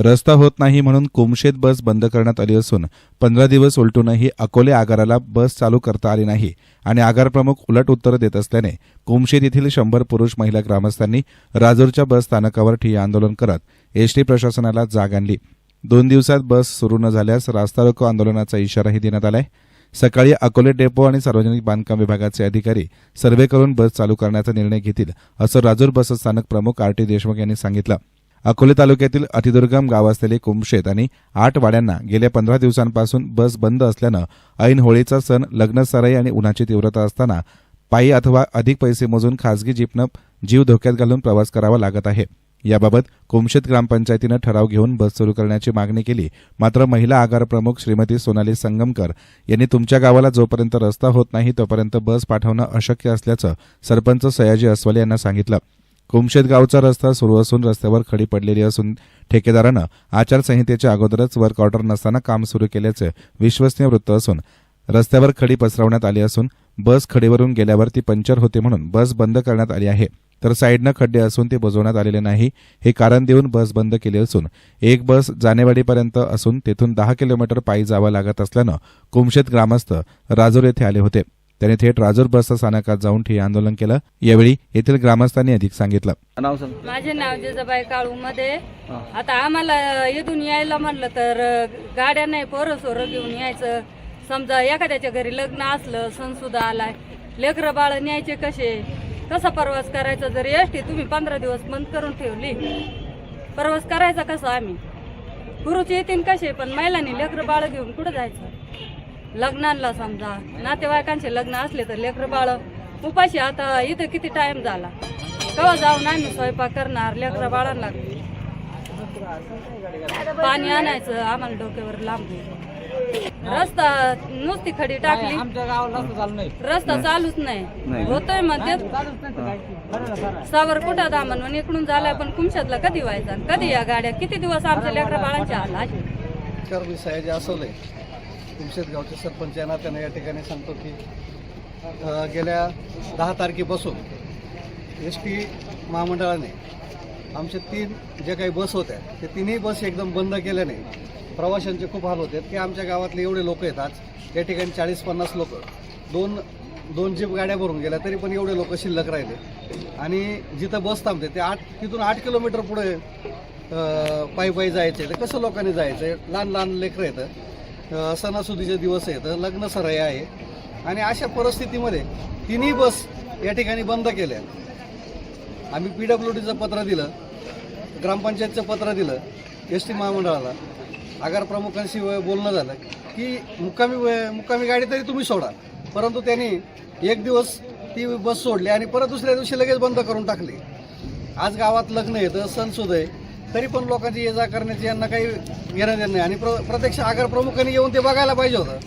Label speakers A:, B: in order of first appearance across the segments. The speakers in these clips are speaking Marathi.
A: रस्ता होत नाही म्हणून कुमशेत बस बंद करण्यात आली असून पंधरा दिवस उलटूनही अकोले आगाराला बस चालू करता आली नाही आणि आगार प्रमुख उलट उत्तर देत असल्याने कुमशेत येथील शंभर पुरुष महिला ग्रामस्थांनी राजूरच्या बस स्थानकावर ठिय्या आंदोलन करत एसटी प्रशासनाला जाग आणली. दोन दिवसात बस सुरू न झाल्यास रास्ता रोको आंदोलनाचा इशाराही देण्यात आलाय. सकाळी अकोले डेपो आणि सार्वजनिक बांधकाम विभागाचे अधिकारी सर्व्हे करून बस चालू करण्याचा निर्णय घेतील असं राजूर बस स्थानक प्रमुख आर टी देशमुख यांनी सांगितलं. अकोले तालुक्यातील अतिदुर्गम गाव असलेले कुमशेत आणि आठ वाड्यांना गेल्या पंधरा दिवसांपासून बस बंद असल्यानं ऐन होळीचा सण लग्न सराई आणि उन्हाची तीव्रता असताना पायी अथवा अधिक पैसे मोजून खासगी जीपनं जीव धोक्यात घालून प्रवास करावा लागत आहे. याबाबत कुमशेत ग्रामपंचायतीनं ठराव घेऊन बस सुरू करण्याची मागणी केली. मात्र महिला आगार प्रमुख श्रीमती सोनाली संगमकर यांनी तुमच्या गावाला जोपर्यंत रस्ता होत नाही तोपर्यंत बस पाठवणं अशक्य असल्याचं सरपंच सयाजी अस्वले यांना सांगितलं. कुमशेत गावचा रस्ता सुरू असून रस्त्यावर खडी पडलेली असून ठेकेदारानं आचारसंहितेच्या अगोदरच वर्क ऑर्डर नसताना काम सुरू केल्याचं विश्वसनीय वृत्त असून रस्त्यावर खडी पसरवण्यात आली असून बस खडीवरून गेल्यावर ती पंचर होते म्हणून बस बंद करण्यात आली आहे. तर साईडनं खड्डे असून ते बुजवण्यात आलेले नाही हे कारण देऊन बस बंद केली असून एक बस जानेवाडीपर्यंत असून तेथून दहा किलोमीटर पायी जावं लागत असल्यानं कुमशेत ग्रामस्थ राजूर येथे आले होते. त्यांनी थेट राजूर बस स्थानकात जाऊन ठिय्या आंदोलन केलं. यावेळी येथील ग्रामस्थांनी अधिक सांगितलं.
B: माझे नाव जिजाबाई काळू मध्ये आता आम्हाला इथून यायला म्हणलं तर गाड्या नाही पोरं सोरं घेऊन यायचं. समजा एखाद्याच्या घरी लग्न असलं सण सुद्धा आलाय लेकरं बाळ न्यायचे कसे? कसा प्रवास करायचा? जर एसटी तुम्ही पंधरा दिवस बंद करून ठेवली प्रवास करायचा कसा आम्ही? पुरुष येतील कसे? पण महिलांनी लेकरं बाळ घेऊन कुठं जायचं? लग्नाला समजा. नातेवाईकांचे लग्न असले तर लेकरं बाळ उपाशी आता इथं किती टाइम झाला? केव्हा जाऊन आम्ही स्वयंपाक करणार? लेकरं बाळांना पाणी आणायचं आम्हाला डोक्यावर लांब रस्ता नुसती खडी टाकली.
C: आमच्या गावाला रस्ता चालू नाही.
B: रस्ता चालूच नाही. होतोयमध्ये सावर कुठं दामन म्हणून इकडून झालाय पण कुमशातला कधी व्हायचा? आणि कधी या गाड्या? किती दिवस आमच्या लेकरा बाळांच्या आला
D: मी सयाजी असवले गावचे सरपंच यांना त्यांना या ठिकाणी सांगतो की गेल्या दहा तारखेपासून एस टी महामंडळाने आमचे तीन जे काही बस होत्या ते तिन्ही बस एकदम बंद केल्याने प्रवाशांचे खूप हाल होते. की आमच्या गावातले एवढे लोक आहेत आज. या ठिकाणी चाळीस पन्नास लोक. दोन दोन जीप गाड्या भरून गेल्या तरी पण एवढे लोक शिल्लक राहिले. आणि जिथं बस थांबते ते आठ तिथून आठ किलोमीटर पुढे पायी पायी जायचे. तर कसं लोकांनी जायचं? आहे लहान लहान लेकरं येतं सणासुदीचे दिवस आहेत लग्न सराई आहे. आणि अशा परिस्थितीमध्ये तिन्ही बस या ठिकाणी बंद केल्या. आम्ही पी डब्ल्यू डीचं पत्र दिलं ग्रामपंचायतचं पत्र दिलं एस टी महामंडळाला. आगार प्रमुखांशी व- बोलणं झालं की मुक्कामी व- मुक्कामी गाडी तरी तुम्ही सोडा. परंतु त्यांनी एक दिवस ती बस सोडली आणि परत दुसऱ्या दिवशी लगेच बंद करून टाकली. आज गावात लग्न येतं सणसुद आहे. तरी पण लोकांची ये जा करण्याची यांना काही घेणं देणं नाही. आणि प्र प्रत्यक्ष आगार प्रमुखांनी येऊन ते बघायला पाहिजे होतं.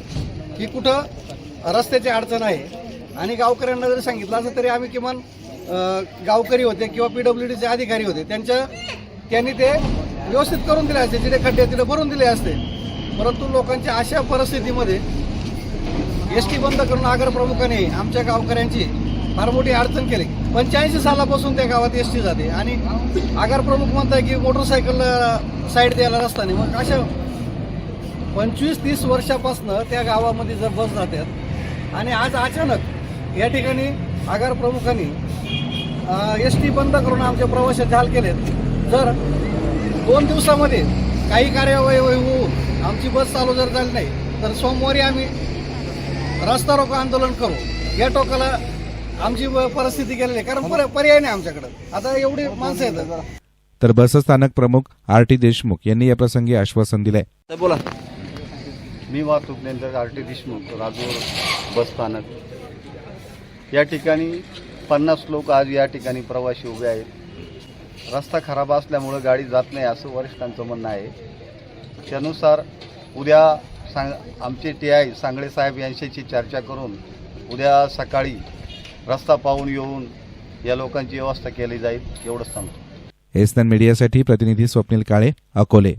D: की कुठं रस्त्याची अडचण आहे. आणि गावकऱ्यांना जरी सांगितलं असं तरी आम्ही किमान गावकरी होते किंवा पी डब्ल्यू डीचे अधिकारी होते. त्यांच्या त्यांनी ते व्यवस्थित करून दिले असते. जिथे खड्डे तिथे भरून दिले असते. परंतु लोकांच्या अशा परिस्थितीमध्ये एस टी बंद करून आगार प्रमुखाने आमच्या गावकऱ्यांची फार मोठी अडचण केली. पंच्याऐंशी सालापासून त्या गावात एस टी जाते. आणि आगार प्रमुख म्हणताय की मोटरसायकल साईड द्यायला रस्ता नाही. मग अशा पंचवीस तीस वर्षापासनं त्या गावामध्ये जर बस जातात आणि आज अचानक या ठिकाणी आगार प्रमुखांनी एस टी बंद करून आमच्या प्रवाशात झाल केलेत. जर दोन दिवसामध्ये काही कार्यवाही होऊन आमची बस चालू जर झाली नाही तर सोमवारी आम्ही रस्ता रोको आंदोलन करू. या टोकाला आमची परिस्थिती केलेली आहे. कारण पर- पर्याय नाही आमच्याकडे. आता एवढी माणसं येतात
A: तर बस स्थानक प्रमुख आर टी देशमुख यांनी या प्रसंगी आश्वासन दिलंय.
C: तर बोला.
E: मी वाहतूक नियंत्रक R T Deshmukh Rajur bus स्थानक या ठिकाणी पन्नास लोक आज या ठिकाणी प्रवासी उभे आहेत. रस्ता खराब असल्यामुळं गाडी जात नाही असं वरिष्ठांचं म्हणणं आहे. त्यानुसार उद्या सांग आमचे टी आय सांगळे साहेब यांच्याशी चर्चा करून उद्या सकाळी रस्ता पाहून येऊन या लोकांची व्यवस्था केली जाईल एवढंच सांगतो.
A: एसनन मीडियासाठी प्रतिनिधी स्वप्नील काळे अकोले.